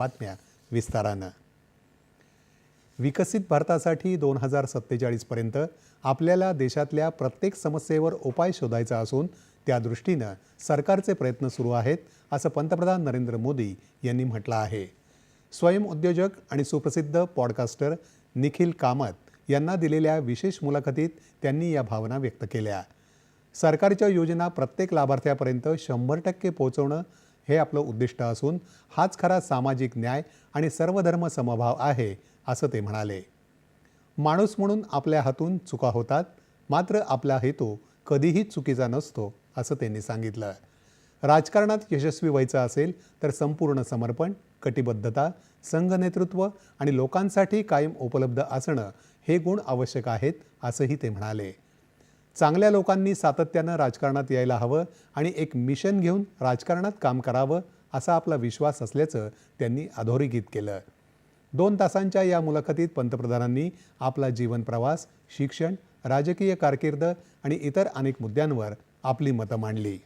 बातम्या विस्तारानं. विकसित भारतासाठी दोन हजार सत्तेचाळीसपर्यंत आपल्याला देशातल्या प्रत्येक समस्येवर उपाय शोधायचा असून त्या दृष्टीनं सरकारचे प्रयत्न सुरू आहेत असं पंतप्रधान नरेंद्र मोदी यांनी म्हटलं आहे. स्वयंउद्योजक आणि सुप्रसिद्ध पॉडकास्टर निखिल कामत यांना दिलेल्या विशेष मुलाखतीत त्यांनी या भावना व्यक्त केल्या. सरकारच्या योजना प्रत्येक लाभार्थ्यापर्यंत शंभर टक्के पोहोचवणं हे आपलं उद्दिष्ट असून हाच खरा सामाजिक न्याय आणि सर्वधर्म समभाव आहे असं ते म्हणाले. माणूस म्हणून आपल्या हातून चुका होतात मात्र आपला हेतू कधीही चुकीचा नसतो असं त्यांनी सांगितलं. राजकारणात यशस्वी व्हायचं असेल तर संपूर्ण समर्पण कटिबद्धता संघनेतृत्व आणि लोकांसाठी कायम उपलब्ध असणं हे गुण आवश्यक आहेत असंही ते म्हणाले. चांगल्या लोकांनी सातत्यानं राजकारणात यायला हवं आणि एक मिशन घेऊन राजकारणात काम करावं असा आपला विश्वास असल्याचं त्यांनी अधोरेखित केलं. दोन तासांच्या या मुलाखतीत पंतप्रधानांनी आपला जीवन प्रवास शिक्षण राजकीय कारकीर्द आणि इतर अनेक मुद्द्यांवर आपली मतं मांडली.